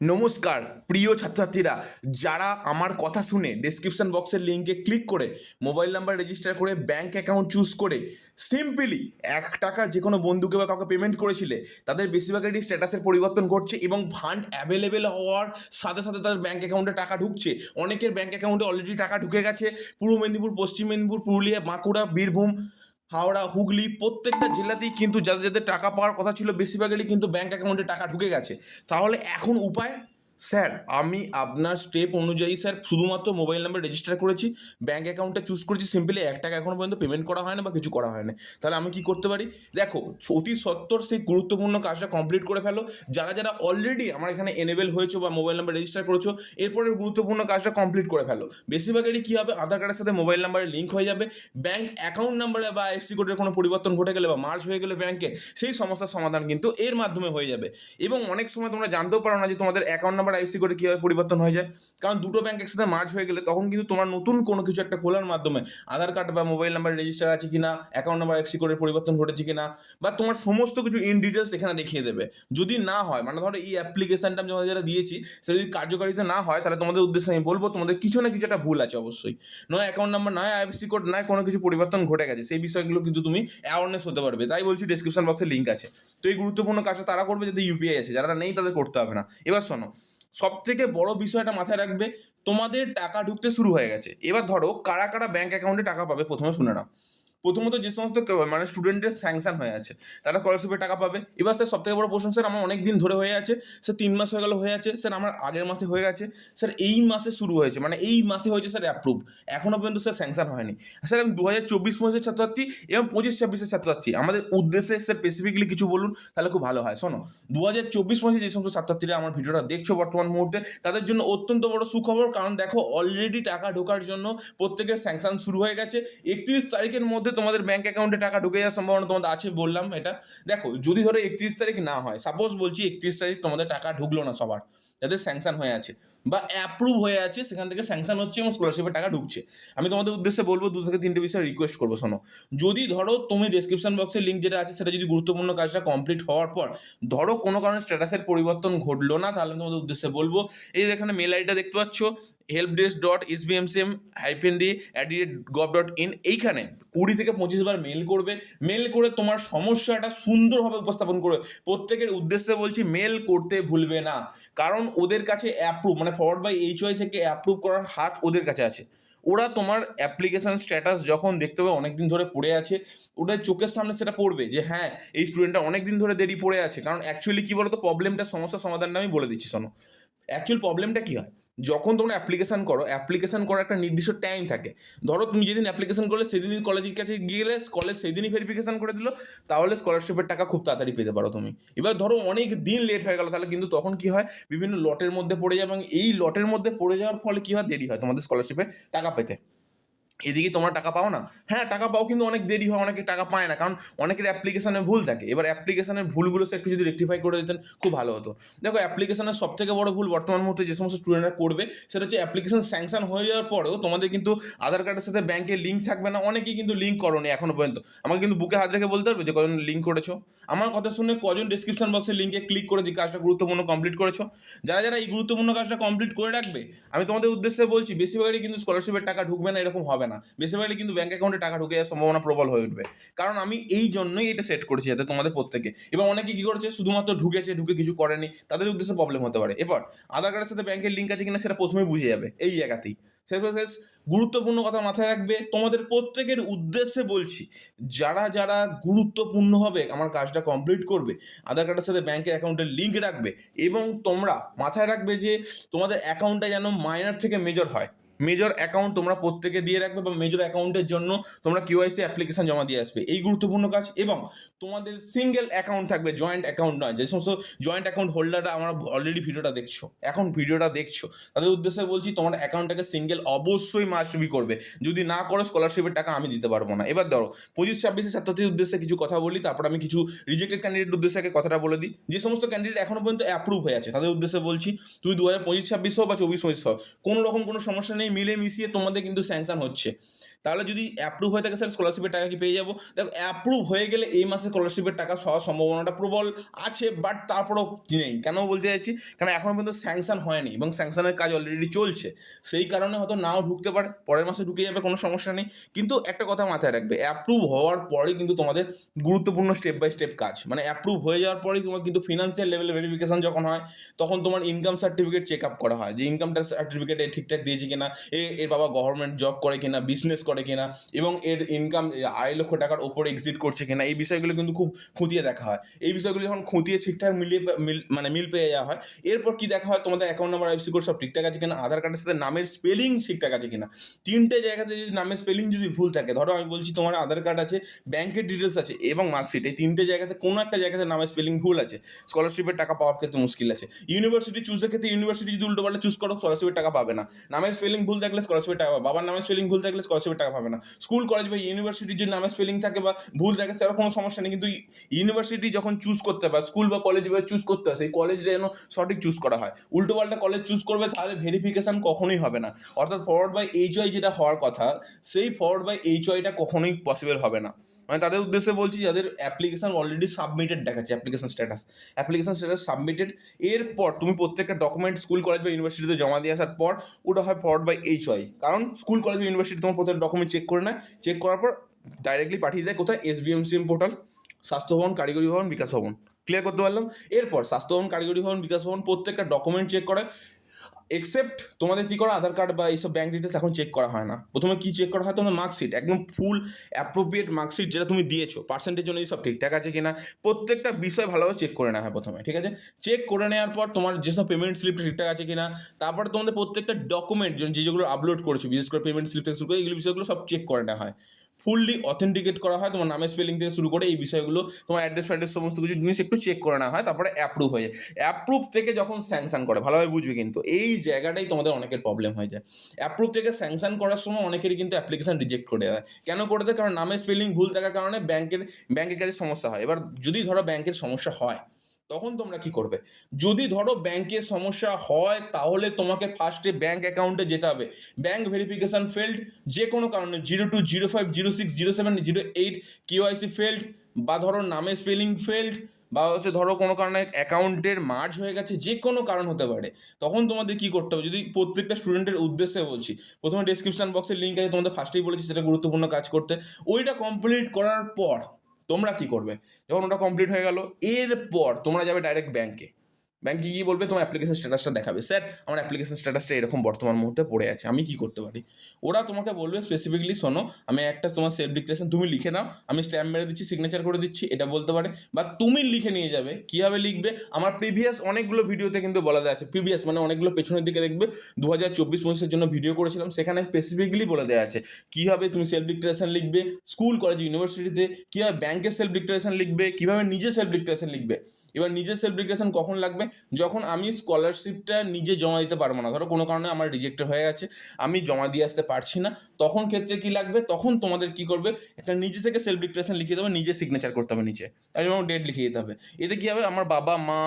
নমস্কার, প্রিয় ছাত্রছাত্রীরা, যারা আমার কথা শুনে ডেসক্রিপশন বক্সের লিঙ্কে ক্লিক করে মোবাইল নাম্বার রেজিস্টার করে ব্যাঙ্ক অ্যাকাউন্ট চুজ করে সিম্পলি এক টাকা যে কোনো বন্ধুকে বা কাউকে পেমেন্ট করেছিলে, তাদের বেশিরভাগেরই স্ট্যাটাসের পরিবর্তন ঘটছে এবং ফান্ড অ্যাভেলেবেল হওয়ার সাথে সাথে তাদের ব্যাঙ্ক অ্যাকাউন্টে টাকা ঢুকছে। অনেকের ব্যাঙ্ক অ্যাকাউন্টে অলরেডি টাকা ঢুকে গেছে। পূর্ব মেদিনীপুর, পশ্চিম মেদিনীপুর, পুরুলিয়া, বাঁকুড়া, বীরভূম হাওড়া, হুগলি প্রত্যেকটা জেলাতেই কিন্তু যাদের যাদের টাকা পাওয়ার কথা ছিল, বেশিরভাগেরই কিন্তু ব্যাঙ্ক অ্যাকাউন্টে টাকা ঢুকে গেছে। তাহলে এখন উপায় স্যার আমি আপনার স্টেপ অনুযায়ী স্যার শুধুমাত্র মোবাইল নাম্বার রেজিস্টার করেছি। ব্যাঙ্ক অ্যাকাউন্টটা চুজ করেছি সিম্পলি এক টাকা এখনও পর্যন্ত পেমেন্ট করা হয় না বা কিছু করা হয় না তাহলে আমি কি করতে পারি? দেখো, অতি সত্তর সেই গুরুত্বপূর্ণ কাজটা কমপ্লিট করে ফেলো। যারা যারা অলরেডি আমার এখানে এনেবেল হয়েছো বা মোবাইল নাম্বার রেজিস্টার করেছ এরপরের গুরুত্বপূর্ণ কাজটা কমপ্লিট করে ফেলো। বেশিরভাগেরই কী হবে? আধার কার্ডের সাথে মোবাইল নাম্বারে লিঙ্ক হয়ে যাবে। ব্যাঙ্ক অ্যাকাউন্ট নাম্বারে বা আইএফসি কোডের কোনো পরিবর্তন ঘটে গেলে বা মার্জ হয়ে গেলে ব্যাঙ্কে সেই সমস্যার সমাধান কিন্তু এর মাধ্যমে হয়ে যাবে। এবং অনেক সময় তোমরা জানতেও পারো না যে তোমাদের অ্যাকাউন্ট নাম্বার আইএফসি কোডে কীভাবে পরিবর্তন হয়ে যায়? কারণ দুটো ব্যাঙ্ক একসাথে মার্জ হয়ে গেলে তখন কিন্তু তোমার নতুন কোনো কিছু একটা খোলার মাধ্যমে আধার কার্ড বা মোবাইল নাম্বার রেজিস্টার আছে কিনা অ্যাকাউন্ট নাম্বার আইএফসি কোডের পরিবর্তন ঘটেছে কিনা, বা তোমার সমস্ত কিছু ইন ডিটেলস এখানে দেখিয়ে দেবে। যদি না হয় মানে ধরো এই অ্যাপ্লিকেশনটা আমি যারা দিয়েছি, সেটা যদি কার্যকারিতা না হয়, তাহলে তোমাদের উদ্দেশ্যে আমি বলব তোমাদের কিছু না কিছু একটা ভুল আছে অবশ্যই। নয় অ্যাকাউন্ট নাম্বার নয় আইএফসি কোড নয় কোনো কিছু পরিবর্তন ঘটে গেছে, সেই বিষয়গুলো কিন্তু তুমি অ্যাওয়ারনেস হতে পারবে। তাই বলছি ডিসক্রিপশন বক্সে লিঙ্ক আছে। তো এই গুরুত্বপূর্ণ কাজটা তারা করবে যদি ইউপিআই আছে যারা নেই তাদের করতে হবে না। এবার শোনো সব থেকে বড় বিষয়টা মাথায় রাখবে, তোমাদের টাকা ঢুকতে শুরু হয়ে গেছে। এবার ধরো কারা কারা ব্যাংক অ্যাকাউন্টে টাকা পাবে? প্রথমে শুনে নাও। প্রথমত যে সমস্ত মানে স্টুডেন্টের স্যাংশন হয়ে আছে, তারা স্কলারশিপের টাকা পাবে। এবার স্যার সব থেকে বড় প্রশ্ন, স্যার, আমার অনেক দিন ধরে হয়ে আছে, স্যার, তিন মাস হয়ে গেল, হয়ে আছে, স্যার, আমার আগের মাসে হয়ে গেছে, স্যার, এই মাসে শুরু হয়েছে মানে এই মাসে হয়েছে, স্যার অ্যাপ্রুভ এখনও পর্যন্ত, স্যার স্যাংশন হয়নি। স্যার, আমি দু হাজার চব্বিশ পঁচিশের ছাত্রছাত্রী এবং পঁচিশ ছাব্বিশের ছাত্রছাত্রী, আমাদের উদ্দেশ্যে, স্যার স্পেসিফিকলি কিছু বলুন, তাহলে খুব ভালো হয়। শোনো দু হাজার চব্বিশ পঁচিশ যে সমস্ত ছাত্রছাত্রীরা আমার ভিডিওটা দেখছ বর্তমান মুহূর্তে, তাদের জন্য অত্যন্ত বড় সুখবর, কারণ দেখো অলরেডি টাকা ঢোকার জন্য প্রত্যেকের স্যাংশন শুরু হয়ে গেছে, একত্রিশ তারিখের মধ্যে তোমাদের ব্যাংক অ্যাকাউন্টে টাকা ঢুকে যাওয়ার সম্ভাবনা তোমাদের আছে বললাম এটা। দেখো, যদি ধরো একত্রিশ তারিখ না হয় সাপোজ বলছি একত্রিশ তারিখ তোমাদের টাকা ঢুকলো না সবার, যাদের স্যাংশন হয়ে আছে বা অ্যাপ্রুভ হয়ে আছে, সেখান থেকে স্যাংশন হচ্ছে এবং স্কলারশিপের টাকা ঢুকছে। আমি তোমাদের উদ্দেশ্যে বলব, দু থেকে তিনটে বিষয় রিকোয়েস্ট করব, শোনো। যদি ধরো তুমি ডেসক্রিপশন বক্সের লিঙ্ক যেটা আছে, সেটা যদি গুরুত্বপূর্ণ কাজটা কমপ্লিট হওয়ার পর, ধরো কোনো কারণে স্ট্যাটাসের পরিবর্তন ঘটলো না, তাহলে তোমাদের উদ্দেশ্যে বলব। এই এখানে মেল আইডিটা দেখতে পাচ্ছ help desk dot S B M C M hyphen D at the rate gov dot in এইখানে কুড়ি থেকে পঁচিশ বার মেল করবে। মেল করে তোমার সমস্যাটা সুন্দরভাবে উপস্থাপন করবে। প্রত্যেকের উদ্দেশ্যে বলছি মেল করতে ভুলবে না। কারণ ওদের কাছে অ্যাপ্রুভ মানে ফরওয়ার্ড বাই এইচ ওয়াই থেকে অ্যাপ্রুভ করার হাত ওদের কাছে আছে। ওরা তোমার অ্যাপ্লিকেশান স্ট্যাটাস যখন দেখতে পাবে অনেক দিন ধরে পড়ে আছে, ওদের চোখের সামনে সেটা পড়বে যে হ্যাঁ এই স্টুডেন্টটা অনেক দিন ধরে দেরি পড়ে আছে। কারণ অ্যাকচুয়ালি কী বলতো প্রবলেমটা সমস্যার সমাধানটা আমি বলে দিচ্ছি, শোনো। অ্যাকচুয়াল প্রবলেমটা কী হয়? যখন তোমরা অ্যাপ্লিকেশান করো অ্যাপ্লিকেশান করার একটা নির্দিষ্ট টাইম থাকে। ধরো তুমি যেদিন অ্যাপ্লিকেশান করলে, সেদিনই কলেজের কাছে গেলে কলেজ সেদিনই ভেরিফিকেশান করে দিল, তাহলে স্কলারশিপের টাকা খুব তাড়াতাড়ি পেতে পারো তুমি। এবার ধরো অনেক দিন লেট হয়ে গেল, তাহলে কিন্তু তখন কি হয়? বিভিন্ন লটের মধ্যে পড়ে যাবে এবং এই লটের মধ্যে পড়ে যাওয়ার ফলে কি হয়? দেরি হয় তোমাদের স্কলারশিপের টাকা পেতে। এদিকে তোমরা টাকা পাও না? হ্যাঁ টাকা পাও কিন্তু অনেক দেরি হয়, অনেকে টাকা পায় না, কারণ অনেকের অ্যাপ্লিকেশনে ভুল থাকে। এবার অ্যাপ্লিকেশনের ভুলগুলো সে একটু যদি রেক্টিফাই করে দিতেন, খুব ভালো হতো। দেখো অ্যাপ্লিকেশনের সব থেকে বড় ভুল বর্তমান মুহূর্তে যে সমস্ত স্টুডেন্টরা করবে, সেটা হচ্ছে অ্যাপ্লিকেশন স্যাংশন হয়ে যাওয়ার পরেও তোমাদের কিন্তু আধার কার্ডের সাথে ব্যাংকের লিঙ্ক থাকবে না। অনেকেই কিন্তু লিঙ্ক করনি এখনও পর্যন্ত। আমাকে কিন্তু বুকে হাত রেখে বলতে পারবে যে কজন লিঙ্ক করেছ? আমার কথা শুনে কজন ডিসক্রিপশন বক্সে লিঙ্কে ক্লিক করে যে কাজটা গুরুত্বপূর্ণ কমপ্লিট করেছ? যারা যারা এই গুরুত্বপূর্ণ কাজটা কমপ্লিট করে রাখবে, আমি তোমাদের উদ্দেশ্যে বলছি, বেশিরভাগই কিন্তু স্কলারশিপের টাকা ঢুকবে না, এরকম হবে না। বেশিরভাগই কিন্তু ব্যাঙ্ক অ্যাকাউন্টে টাকা ঢুকে যাওয়ার সম্ভাবনা প্রবল হয়ে উঠবে। কারণ আমি এই জন্যই এটা সেট করেছি যাতে তোমাদের প্রত্যেকে। এবং অনেকে কী করেছে, শুধুমাত্র ঢুকেছে, ঢুকে কিছু করেনি, তাদের উদ্দেশ্যে প্রবলেম হতে পারে। এবার আধার কার্ডের সাথে ব্যাংকের লিঙ্ক আছে কিনা সেটা প্রথমেই বুঝে যাবে এই জায়গাতেই। শেষ গুরুত্বপূর্ণ কথা মাথায় রাখবে, তোমাদের প্রত্যেকের উদ্দেশ্যে বলছি, যারা যারা গুরুত্বপূর্ণ হবে, আমার কাজটা কমপ্লিট করবে, আধার কার্ডের সাথে ব্যাংকের অ্যাকাউন্টের লিঙ্ক রাখবে, এবং তোমরা মাথায় রাখবে যে তোমাদের অ্যাকাউন্টটা যেন মাইনার থেকে মেজর হয়। মেজর অ্যাকাউন্ট তোমরা প্রত্যেকে দিয়ে রাখবে বা মেজর অ্যাকাউন্টের জন্য তোমরা কিউআইসি অ্যাপ্লিকেশন জমা দিয়ে আসবে। এই গুরুত্বপূর্ণ কাজ এবং তোমাদের সিঙ্গেল অ্যাকাউন্ট থাকবে জয়েন্ট অ্যাকাউন্ট নয়। যে সমস্ত জয়েন্ট অ্যাকাউন্ট হোল্ডাররা আমরা অলরেডি ভিডিওটা দেখছ, এখন ভিডিওটা দেখছ, তাদের উদ্দেশ্যে বলছি তোমার অ্যাকাউন্টটাকে সিঙ্গেল অবশ্যই মাস্ট বি করবে। যদি না করো স্কলারশিপের টাকা আমি দিতে পারব না। এবার ধরো, পঁচিশ ছাব্বিশে ছাত্রছাত্রীর উদ্দেশ্যে কিছু কথা বলি, তারপর আমি কিছু রিজেক্টেড ক্যান্ডিডেট উদ্দেশ্যে কথাটা বলে দিই। যে সমস্ত ক্যান্ডিডেট এখনও পর্যন্ত অ্যাপ্রুভ হয়ে আছে, তাদের উদ্দেশ্যে বলছি, তুমি দু হাজার পঁচিশ ছাব্বিশ হোক বা চব্বিশ পঁচিশ হোক কোনো রকম কোনো সমস্যা নেই মিলে মিশিয়ে তোমাদের কিন্তু স্যাংশন হচ্ছে। তাহলে যদি অ্যাপ্রুভ হয়ে থাকে স্যার স্কলারশিপের টাকা কি পেয়ে যাব? দেখো অ্যাপ্রুভ হয়ে গেলে এই মাসে স্কলারশিপের টাকা পাওয়ার সম্ভাবনাটা প্রবল আছে বাট তারপরেও নেই? কেন বলতে চাইছি? কারণ এখনও পর্যন্ত স্যাংশন হয়নি এবং স্যাংশনের কাজ অলরেডি চলছে। সেই কারণে হয়তো নাও ঢুকতে পারে, পরের মাসে ঢুকে যাবে, কোনো সমস্যা নেই। কিন্তু একটা কথা মাথায় রাখবে অ্যাপ্রুভ হওয়ার পরেই কিন্তু তোমাদের গুরুত্বপূর্ণ স্টেপ বাই স্টেপ কাজ। মানে অ্যাপ্রুভ হয়ে যাওয়ার পরেই তোমার কিন্তু ফিনান্সিয়াল লেভেলে ভেরিফিকেশন যখন হয়, তখন তোমার ইনকাম সার্টিফিকেট চেক আপ করা হয়। যে ইনকামটা সার্টিফিকেট ঠিকঠাক দিয়েছে কিনা, এ, এর বাবা গভর্নমেন্ট জব করে কিনা বিজনেস করে কিনা এবং এর ইনকাম আড়াই লক্ষ টাকার ওপরে এক্সিট করছে কিনা, এই বিষয়গুলো কিন্তু খুব খুঁটিয়ে দেখা হয়। এই বিষয়গুলো যখন খুঁটিয়ে ঠিকঠাক মিলিয়ে মিল- মানে মিল পেয়ে যাওয়া হয়, এরপর কি দেখা হয়? তোমাদের অ্যাকাউন্ট নাম্বার আইসি কোড সব ঠিকঠাক আছে কিনা? আধার কার্ডের সাথে নামের স্পেলিং ঠিকঠাক আছে কিনা? তিনটে জায়গাতে যদি নামের স্পেলিং যদি ভুল থাকে, ধরো আমি বলছি তোমার আধার কার্ড আছে ব্যাংকের ডিটেলস আছে এবং মার্কশিট এই তিনটে জায়গাতে কোনো একটা জায়গাতে নামের স্পেলিং ভুল আছে। স্কলারশিপের টাকা পাওয়ার ক্ষেত্রে মুশকিল আছে। ইউনিভার্সিটি চুজের ক্ষেত্রে ইউনিভার্সিটি যদি উল্টো পাল্টা চুজ করো স্কলারশিপের টাকা পাবে না। নামের স্পেলিং ভুল থাকলে স্কলারশিপের টাকা পাবে বাবার নামের স্পেলিং ভুল থাকলে স্কলারশিপের টাকা পাবে না। স্কুল কলেজ বা ইউনিভার্সিটির যদি নামে স্পেলিং থাকে বা ভুল থাকে তার কোনো সমস্যা নেই। কিন্তু ইউনিভার্সিটি যখন চুজ করতে হয় স্কুল বা কলেজ চুজ করতে হয়, সেই কলেজ যেন সঠিক চুজ করা হয়। উল্টো পাল্টা কলেজ চুজ করবে, তাহলে ভেরিফিকেশান কখনোই হবে না। অর্থাৎ ফরওয়ার্ড বাই এইচ ওয়াই যেটা হওয়ার কথা, সেই ফরওয়ার্ড বাই এইচ ওয়াইটা কখনোই পসিবল হবে না। মানে তাদের উদ্দেশ্যে বলছি, যাদের অ্যাপ্লিকেশন অলরেডি সাবমিটেড দেখাচ্ছে application status application status submitted এরপর তুমি প্রত্যেকটা ডকুমেন্ট স্কুল কলেজ বা ইউনিভার্সিটিতে জমা দিয়ে আসার পর, ওটা হয় ফরওয়ার্ড বাই এইচ ওয়াই কারণ স্কুল কলেজ বা ইউনিভার্সিটি তোমার প্রত্যেকটা ডকুমেন্ট চেক করে নেয়। চেক করার পর ডাইরেক্টলি পাঠিয়ে দেয় কোথায়? S B M C M portal Swasthya Bhavan, কারিগরি ভবন, বিকাশ ভবন। ক্লিয়ার করতে পারলাম? এরপর স্বাস্থ্য ভবন, কারিগরি ভবন, বিকাশ ভবন, প্রত্যেকটা ডকুমেন্ট চেক করে এক্সেপ্ট তোমাদের কী করা? আধার কার্ড বা এইসব ব্যাঙ্ক ডিটেলস এখন চেক করা হয় না। প্রথমে কী চেক করা হয়? তোমার মার্কশিট একদম ফুল অ্যাপ্রোপ্রিয়েট মার্কশিট যেটা তুমি দিয়েছ। পার্সেন্টেজ অনুযায়ী সব ঠিকঠাক আছে কিনা? প্রত্যেকটা বিষয় ভালোভাবে চেক করে নেওয়া হয় প্রথমে, ঠিক আছে? চেক করে নেওয়ার পর তোমার যেসব পেমেন্ট স্লিপটা ঠিকঠাক আছে কিনা, তারপর তোমাদের প্রত্যেকটা ডকুমেন্ট যে যেগুলো আপলোড করেছ, বিশেষ করে পেমেন্ট স্লিপ থেকে শুরু করে এইগুলো বিষয়গুলো সব চেক করে নেওয়া হয়। ফুললি অথেন্টিকেট করা হয়, তোমার নামের স্পেলিং থেকে শুরু করে এই বিষয়গুলো, তোমার অ্যাড্রেস ফ্যাড্রেস সমস্ত কিছু জিনিস একটু চেক করে নেওয়া হয়, তারপরে অ্যাপ্রুভ হয়ে যায়। অ্যাপ্রুভ থেকে যখন স্যাংশন করে, ভালোভাবে বুঝবে কিন্তু, এই জায়গাটাই তোমাদের অনেকের প্রবলেম হয়ে যায়। অ্যাপ্রুভ থেকে স্যাংশন করার সময় অনেকেরই কিন্তু অ্যাপ্লিকেশন রিজেক্ট করে দেয় কেন করে দেয়? কারণ নামের স্পেলিং ভুল থাকার কারণে ব্যাংকের ব্যাংকের কাছে সমস্যা হয়। এবার যদি ধরো ব্যাংকের সমস্যা হয় তখন তোমরা কি করবে? যদি ধরো ব্যাংকের সমস্যা হয়, তাহলে তোমাকে ফার্স্টে ব্যাংক অ্যাকাউন্টে যেতে হবে। ব্যাংক ভেরিফিকেশন ফেল্ড যে কোনো কারণে zero two zero five zero six zero seven zero eight QIC failed বা ধরো নামে স্পেলিং ফেল্ড বা হচ্ছে ধরো কোনো কারণে অ্যাকাউন্টের মার্জ হয়ে গেছে, যে কোনো কারণ হতে পারে। তখন তোমাদের কি করতে হবে? যদি প্রত্যেকটা স্টুডেন্টের উদ্দেশ্যে বলছি, প্রথমে ডিসক্রিপশন বক্সের লিঙ্ক আছে, তোমাদের ফার্স্টেই বলেছি সেটা গুরুত্বপূর্ণ কাজ করতে। ওইটা কমপ্লিট করার পর তোমরা কি করবে? যখন ওটা কমপ্লিট হয়ে গেল এরপর তোমরা যাবে ডাইরেক্ট ব্যাংকে ব্যাংকে গিয়ে বলবে? তোমার অ্যাপ্লিকেশন স্ট্যাটাসটা দেখাবে। স্যার আমার অ্যাপ্লিকেশন স্ট্যাটাসটা এরকম বর্তমান মুহূর্তে পড়ে আছে। আমি কি করতে পারি? ওরা তোমাকে বলবে স্পেসিফিকলি শোনো, আমি একটা তোমার সেলফ ডিক্টেশন তুমি লিখে নাও। আমি স্ট্যাম্প মেরে দিচ্ছি সিগনেচার করে দিচ্ছি, এটা বলতে পারে। বা তুমি লিখে নিয়ে যাবে, কীভাবে লিখবে? আমার প্রিভিয়াস অনেকগুলো ভিডিওতে কিন্তু বলা দেওয়া আছে। প্রিভিয়াস মানে অনেকগুলো পেছনের দিকে দেখবে। দু হাজার চব্বিশ পঁচিশের জন্য ভিডিও করেছিলাম, সেখানে স্পেসিফিকলি বলে দেওয়া আছে। কীভাবে তুমি সেলফ ডিক্টেশন লিখবে? স্কুল কলেজ ইউনিভার্সিটিতে কীভাবে ব্যাংকের সেলফ ডিক্টেশন লিখবে? কীভাবে নিজে সেলফ ডিক্টেশন লিখবে? এবার নিজের সেলফ ডিক্টেশন কখন লাগবে? যখন আমি স্কলারশিপটা নিজে জমা দিতে পারব না। ধরো কোনো কারণে আমার রিজেক্টেড হয়ে গেছে, আমি জমা দিয়ে আসতে পারছি না, তখন ক্ষেত্রে কি লাগবে? তখন তোমাদের কি করবে? একটা নিজে থেকে সেলফ ডিক্টেশন লিখিয়ে দেবে, নিজে সিগনেচার করতে হবে নিচে। আর এবং ডেট লিখিয়ে দিতে হবে। এতে কী হবে? আমার বাবা, মা,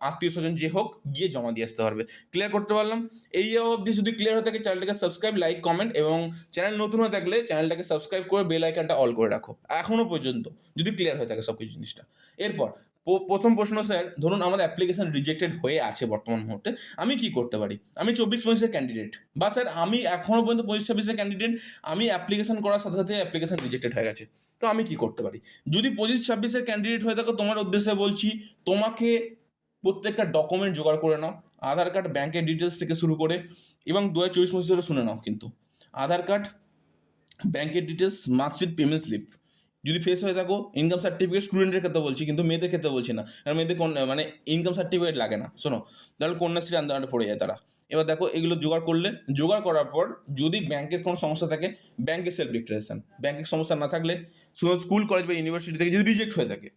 আত্মীয় স্বজন যে হোক, গিয়ে জমা দিয়ে আসতে পারবে। ক্লিয়ার করতে পারলাম? এই অবধি যদি ক্লিয়ার হয়ে থাকে চ্যানেলটাকে সাবস্ক্রাইব লাইক কমেন্ট এবং চ্যানেল নতুন হয়ে থাকলে চ্যানেলটাকে সাবস্ক্রাইব করে বেল আইকনটা অল করে রাখো। এখনও পর্যন্ত যদি ক্লিয়ার হয়ে থাকে সব কিছু জিনিসটা। এরপর প্রথম প্রশ্ন, স্যার, ধরুন আমার অ্যাপ্লিকেশন রিজেক্টেড হয়ে আছে বর্তমান মুহূর্তে, আমি কি করতে পারি? আমি চব্বিশ পঁচিশের ক্যান্ডিডেট বা, স্যার, আমি এখনও পর্যন্ত পঁচিশ ছাব্বিশের ক্যান্ডিডেট আমি অ্যাপ্লিকেশন করার সাথে সাথে অ্যাপ্লিকেশন রিজেক্টেড হয়ে গেছে। তো আমি কি করতে পারি? যদি পঁচিশ ছাব্বিশের ক্যান্ডিডেট হয়ে থাকো, তোমার উদ্দেশ্যে বলছি, তোমাকে প্রত্যেকটা ডকুমেন্ট জোগাড় করে নাও, আধার কার্ড ব্যাংকের ডিটেলস থেকে শুরু করে, এবং দু হাজার চব্বিশ পঁচিশ শুনে নাও কিন্তু। আধার কার্ড ব্যাংকের ডিটেলস মার্কশিট পেমেন্ট স্লিপ যদি ফেস হয়ে থাকো ইনকাম সার্টিফিকেট স্টুডেন্টের ক্ষেত্রে বলছি, কিন্তু মেয়েদের ক্ষেত্রে বলছি না। কারণ মেয়েদের কোন মানে ইনকাম সার্টিফিকেট লাগে না, শোনো। তাহলে কন্যাশ্রী আন্দোলনে পড়ে যায় তারা। এবার দেখো, এগুলো জোগাড় করলে, জোগাড় করার পর যদি ব্যাংকের কোনো সমস্যা থাকে ব্যাংকের সেলফ ডিক্লারেশন ব্যাংকের সমস্যা না থাকলে স্কুল কলেজ বা ইউনিভার্সিটি থেকে যদি রিজেক্ট হয়ে থাকে,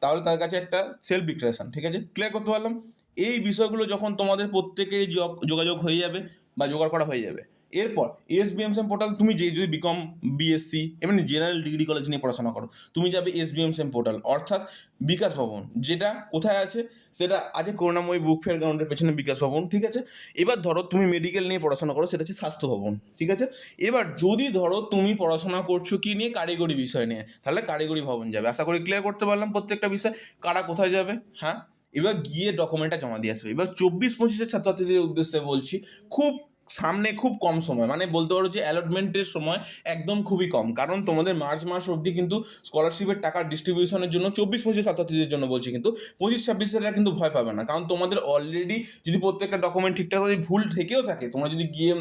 তাহলে তার কাছে একটা সেলফ ডিক্লারেশন ঠিক আছে? ক্লিয়ার করতে পারলাম? এই বিষয়গুলো যখন তোমাদের প্রত্যেকেরই যোগ- যোগাযোগ হয়ে যাবে বা জোগাড় করা হয়ে যাবে। এরপর S B M same portal তুমি যে যদি বিকম বিএসসি এমনি জেনারেল ডিগ্রি কলেজ নিয়ে পড়াশোনা করো, তুমি যাবে S B M same portal অর্থাৎ বিকাশ ভবন, যেটা কোথায় আছে? সেটা আছে করুণাময়ী বুক ফেয়ার গ্রাউন্ডের পেছনে বিকাশ ভবন, ঠিক আছে? এবার ধরো তুমি মেডিকেল নিয়ে পড়াশোনা করো, সেটা হচ্ছে স্বাস্থ্য ভবন, ঠিক আছে? এবার যদি ধরো তুমি পড়াশোনা করছ কি নিয়ে? কারিগরি বিষয় নিয়ে, তাহলে কারিগরি ভবন যাবে। আশা করি ক্লিয়ার করতে পারলাম প্রত্যেকটা বিষয়। কারা কোথায় যাবে? হ্যাঁ? এবার গিয়ে ডকুমেন্টটা জমা দিয়ে আসবে। এবার চব্বিশ পঁচিশের ছাত্রছাত্রীদের উদ্দেশ্যে বলছি, খুব সামনে খুব কম সময় মানে বলতে পারো যে অ্যালটমেন্টের সময় একদম খুবই কম। কারণ তোমাদের মার্চ মাস অবধি কিন্তু স্কলারশিপের টাকার ডিস্ট্রিবিউশনের জন্য চব্বিশ পঁচিশ ছাত্রছাত্রীদের জন্য বলছি কিন্তু পঁচিশ ছাব্বিশ ছাব্বিশেরা কিন্তু ভয় পাবে না। কারণ তোমাদের অলরেডি যদি প্রত্যেকটা ডকুমেন্ট ঠিকঠাক যদি ভুল থেকেও থাকে, তোমরা যদি গিয়ে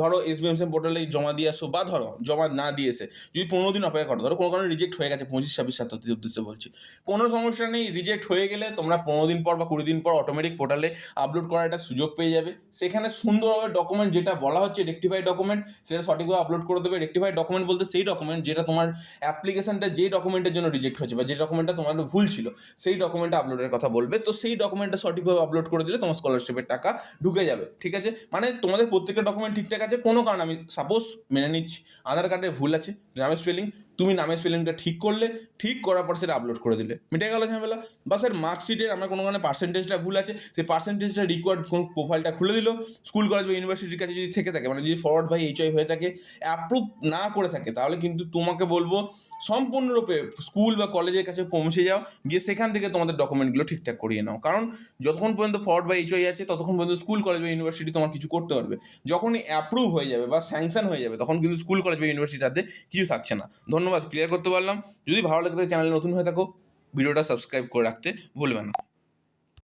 ধরো এস বি পোর্টালে জমা দিয়ে আসো বা ধরো জমা না দিয়ে এসে যদি পনেরো দিন অপেক্ষা করো, ধরো কোনো কারণে রিজেক্ট হয়ে গেছে পঁচিশ ছাব্বিশ ছাত্রছাত্রীর উদ্দেশ্যে বলছি। কোনো সমস্যা নেই রিজেক্ট হয়ে গেলে তোমরা পনেরো দিন পর বা কুড়ি দিন পর অটোমেটিক পোর্টালে আপলোড করার একটা সুযোগ পেয়ে যাবে। সেখানে সুন্দরভাবে ডকুমেন্ট যেটা বলা হচ্ছে রেক্টিফাই ডকুমেন্ট সেটা সঠিকভাবে আপলোড করে দেবে। রেক্টিফাই ডকুমেন্ট বলতে সেই ডকুমেন্ট যেটা তোমার অ্যাপ্লিকেশনটা যেই ডকুমেন্টের জন্য রিজেক্ট হয়েছে বা যে ডকুমেন্টটা তোমার ভুল ছিল, সেই ডকুমেন্টটা আপলোডের কথা বলবে। তো সেই ডকুমেন্টটা সঠিকভাবে আপলোড করে দিলে তোমার স্কলারশিপের টাকা ঢুকে যাবে, ঠিক আছে? মানে তোমাদের প্রত্যেকটা ডকুমেন্ট ঠিকঠাক আছে, কোনো কারণ আমি সাপোজ মেনে নিচ্ছি। আধার কার্ডে ভুল আছে, গ্রামের স্পেলিং তুমি নামের স্পেলিংটা ঠিক করলে, ঠিক করার পর সেটা আপলোড করে দিলে। মিটে গেল ঝামেলা। বা স্যার মার্কশিটের আমার কোনো কারণে পার্সেন্টেজটা ভুল আছে, সেই পার্সেন্টেজটা রিকোয়ার্ড কোন প্রোফাইলটা খুলে দিল। স্কুল কলেজ বা ইউনিভার্সিটির কাছে যদি থেকে থাকে মানে যদি ফরওয়ার্ড বাই এইচআই হয়ে থাকে অ্যাপ্রুভ না করে থাকে, তাহলে কিন্তু তোমাকে বলব, সম্পূর্ণরূপে স্কুল বা কলেজের কাছে পৌঁছে যাও, গিয়ে সেখান থেকে তোমাদের ডকুমেন্টগুলো ঠিকঠাক করিয়ে নাও। কারণ যতক্ষণ পর্যন্ত ফরওয়ার্ড বা এইচআই আছে, ততক্ষণ পর্যন্ত স্কুল কলেজ বা ইউনিভার্সিটি তোমার কিছু করতে পারবে। যখনই অ্যাপ্রুভ হয়ে যাবে বা স্যাংশন হয়ে যাবে, তখন কিন্তু স্কুল কলেজ বা ইউনিভার্সিটির হাতে কিছু থাকছে না। ধন্যবাদ। ক্লিয়ার করতে পারলাম। যদি ভালো লাগে চ্যানেলে নতুন হয়ে থাকো, ভিডিওটা সাবস্ক্রাইব করে রাখতে ভুলবে না।